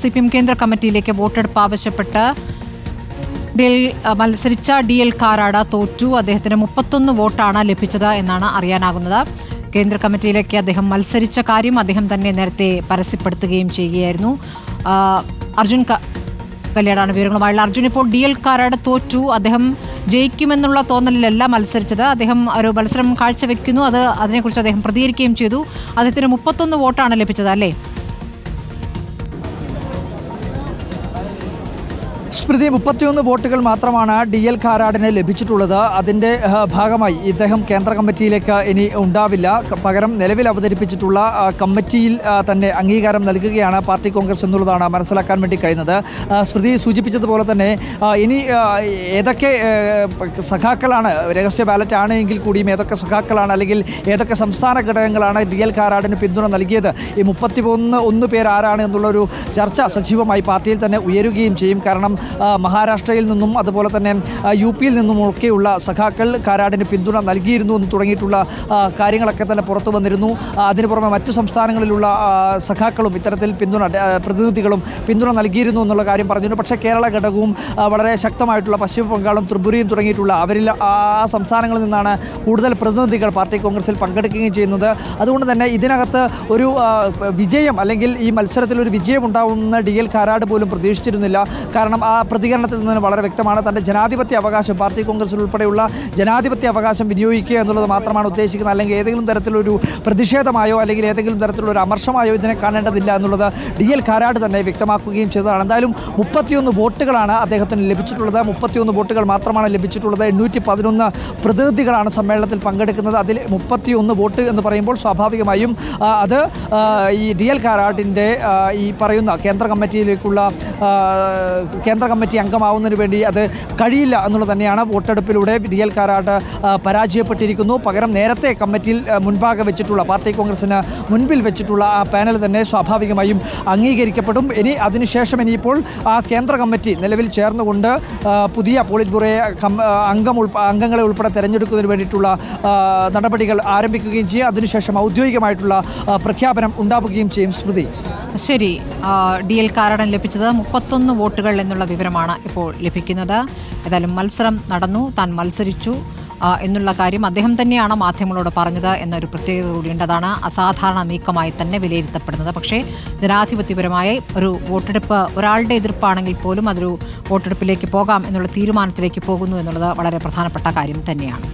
C P M കേന്ദ്ര കമ്മിറ്റിയിലേക്ക് വോട്ടെടുപ്പ് ആവശ്യപ്പെട്ട് മത്സരിച്ച ഡി എൽ കാരാട തോറ്റു. അദ്ദേഹത്തിന് മുപ്പത്തൊന്ന് വോട്ടാണ് ലഭിച്ചത് എന്നാണ് അറിയാനാകുന്നത്. കേന്ദ്ര കമ്മിറ്റിയിലേക്ക് അദ്ദേഹം മത്സരിച്ച കാര്യം അദ്ദേഹം തന്നെ നേരത്തെ പരസ്യപ്പെടുത്തുകയും ചെയ്യുകയായിരുന്നു. അർജുൻ കല്യാണാണ് വിവരങ്ങളുമായുള്ള. അർജുൻ ഇപ്പോൾ ഡി എൽ കാരാട് തോറ്റു. അദ്ദേഹം ജയിക്കുമെന്നുള്ള തോന്നലിലല്ല മത്സരിച്ചത്. അദ്ദേഹം ഒരു മത്സരം കാഴ്ചവെക്കുന്നു. അത് അതിനെക്കുറിച്ച് അദ്ദേഹം പ്രതികരിക്കുകയും ചെയ്തു. അദ്ദേഹത്തിന് മുപ്പത്തൊന്ന് വോട്ടാണ് ലഭിച്ചത് അല്ലേ? സ്മൃതി മുപ്പത്തിയൊന്ന് വോട്ടുകൾ മാത്രമാണ് ഡി എൽ കാരാടിന് ലഭിച്ചിട്ടുള്ളത്. അതിന്റെ ഭാഗമായി ഇദ്ദേഹം കേന്ദ്ര കമ്മിറ്റിയിലേക്ക് ഇനി ഉണ്ടാവില്ല. പകരം നിലവിൽ അവതരിപ്പിച്ചിട്ടുള്ള കമ്മിറ്റിയിൽ തന്നെ അംഗീകാരം നൽകുകയാണ് പാർട്ടി കോൺഗ്രസ് എന്നുള്ളതാണ് മനസ്സിലാക്കാൻ വേണ്ടി കഴിയുന്നത്. സ്മൃതി സൂചിപ്പിച്ചതുപോലെ തന്നെ ഇനി ഏതൊക്കെ സഖാക്കളാണ് രഹസ്യ ബാലറ്റ് ആണ് എങ്കിൽ കൂടിയും ഏതൊക്കെ സഖാക്കളാണ് അല്ലെങ്കിൽ ഏതൊക്കെ സംസ്ഥാന ഘടകങ്ങളാണ് ഡി എൽ കാരാടിന് പിന്തുണ നൽകിയത്? ഈ മുപ്പത്തി ഒന്ന് പേർ ആരാണ് എന്നുള്ളൊരു ചർച്ച സജീവമായി പാർട്ടിയിൽ തന്നെ ഉയരുകയും ചെയ്യും. കാരണം മഹാരാഷ്ട്രയിൽ നിന്നും അതുപോലെ തന്നെ യു പിയിൽ നിന്നുമൊക്കെയുള്ള സഖാക്കൾ കാരാടിന് പിന്തുണ നൽകിയിരുന്നു എന്ന് തുടങ്ങിയിട്ടുള്ള കാര്യങ്ങളൊക്കെ തന്നെ പുറത്തു വന്നിരുന്നു. അതിനു പുറമെ മറ്റു സംസ്ഥാനങ്ങളിലുള്ള സഖാക്കളും ഇത്തരത്തിൽ പിന്തുണ പ്രതിനിധികളും പിന്തുണ നൽകിയിരുന്നു എന്നുള്ള കാര്യം പറഞ്ഞിരുന്നു. പക്ഷേ കേരള ഘടകവും വളരെ ശക്തമായിട്ടുള്ള പശ്ചിമ ബംഗാളും ത്രിപുരയും തുടങ്ങിയിട്ടുള്ള അവരിൽ ആ സംസ്ഥാനങ്ങളിൽ നിന്നാണ് കൂടുതൽ പ്രതിനിധികൾ പാർട്ടി കോൺഗ്രസിൽ പങ്കെടുക്കുകയും ചെയ്യുന്നത്. അതുകൊണ്ട് തന്നെ ഇതിനകത്ത് ഒരു വിജയം അല്ലെങ്കിൽ ഈ മത്സരത്തിൽ ഒരു വിജയം ഉണ്ടാവുമെന്ന് ഡി എൽ കാരാട് പോലും പ്രതീക്ഷിച്ചിരുന്നില്ല. കാരണം ആ പ്രതികരണത്തിൽ നിന്ന് വളരെ വ്യക്തമാണ്. തന്റെ ജനാധിപത്യ അവകാശം പാർട്ടി കോൺഗ്രസ് ഉൾപ്പെടെയുള്ള ജനാധിപത്യ അവകാശം വിനിയോഗിക്കുക എന്നുള്ളത് മാത്രമാണ് ഉദ്ദേശിക്കുന്നത്. അല്ലെങ്കിൽ ഏതെങ്കിലും തരത്തിലൊരു പ്രതിഷേധമായോ അല്ലെങ്കിൽ ഏതെങ്കിലും തരത്തിലുള്ള ഒരു അമർഷമായോ ഇതിനെ കാണേണ്ടതില്ല എന്നുള്ളത് ഡി എൽ കാരാട് തന്നെ വ്യക്തമാക്കുകയും ചെയ്തതാണ്. എന്തായാലും മുപ്പത്തിയൊന്ന് വോട്ടുകളാണ് അദ്ദേഹത്തിന് ലഭിച്ചിട്ടുള്ളത്. മുപ്പത്തിയൊന്ന് വോട്ടുകൾ മാത്രമാണ് ലഭിച്ചിട്ടുള്ളത്. എണ്ണൂറ്റി പതിനൊന്ന് പ്രതിനിധികളാണ് സമ്മേളനത്തിൽ പങ്കെടുക്കുന്നത്. അതിൽ മുപ്പത്തിയൊന്ന് വോട്ട് എന്ന് പറയുമ്പോൾ സ്വാഭാവികമായും അത് ഈ ഡി എൽ കാരാട്ടിന്റെ ഈ പറയുന്ന കേന്ദ്ര കമ്മിറ്റിയിലേക്കുള്ള ആ, കേന്ദ്ര കമ്മിറ്റി അംഗമാവുന്നതിന് വേണ്ടി അത് കഴിയില്ല എന്നുള്ളത് തന്നെയാണ് വോട്ടെടുപ്പിലൂടെ എൽ കാരാട്ട് പരാജയപ്പെട്ടിരിക്കുന്നു. പകരം നേരത്തെ കമ്മിറ്റിയിൽ മുൻപാകെ വെച്ചിട്ടുള്ള പാർട്ടി കോൺഗ്രസിന് മുൻപിൽ വെച്ചിട്ടുള്ള ആ പാനൽ തന്നെ സ്വാഭാവികമായും അംഗീകരിക്കപ്പെടും. ഇനി അതിനുശേഷം ഇനിയിപ്പോൾ ആ കേന്ദ്ര കമ്മിറ്റി നിലവിൽ ചേർന്നുകൊണ്ട് പുതിയ പോളിറ്റ് ബ്യൂറോയെ അംഗം അംഗങ്ങളെ ഉൾപ്പെടെ തെരഞ്ഞെടുക്കുന്നതിന് വേണ്ടിയിട്ടുള്ള നടപടികൾ ആരംഭിക്കുകയും ചെയ്യും. അതിനുശേഷം ഔദ്യോഗികമായിട്ടുള്ള പ്രഖ്യാപനം ഉണ്ടാവുകയും ചെയ്യും. സ്മൃതി. ശരി ഡി എൽ കാരടൻ ലഭിച്ചത് മുപ്പത്തൊന്ന് വോട്ടുകൾ എന്നുള്ള വിവരമാണ് ഇപ്പോൾ ലഭിക്കുന്നത്. ഏതായാലും മത്സരം നടന്നു താൻ മത്സരിച്ചു എന്നുള്ള കാര്യം അദ്ദേഹം തന്നെയാണ് മാധ്യമങ്ങളോട് പറഞ്ഞത് എന്നൊരു പ്രത്യേകത കൂടിയുണ്ട് അതാണ് അസാധാരണ നീക്കമായി തന്നെ വിലയിരുത്തപ്പെടുന്നത്. പക്ഷേ ജനാധിപത്യപരമായ ഒരു വോട്ടെടുപ്പ് ഒരാളുടെ എതിർപ്പാണെങ്കിൽ പോലും അതൊരു വോട്ടെടുപ്പിലേക്ക് പോകാം എന്നുള്ള തീരുമാനത്തിലേക്ക് പോകുന്നു എന്നുള്ളത് വളരെ പ്രധാനപ്പെട്ട കാര്യം തന്നെയാണ്.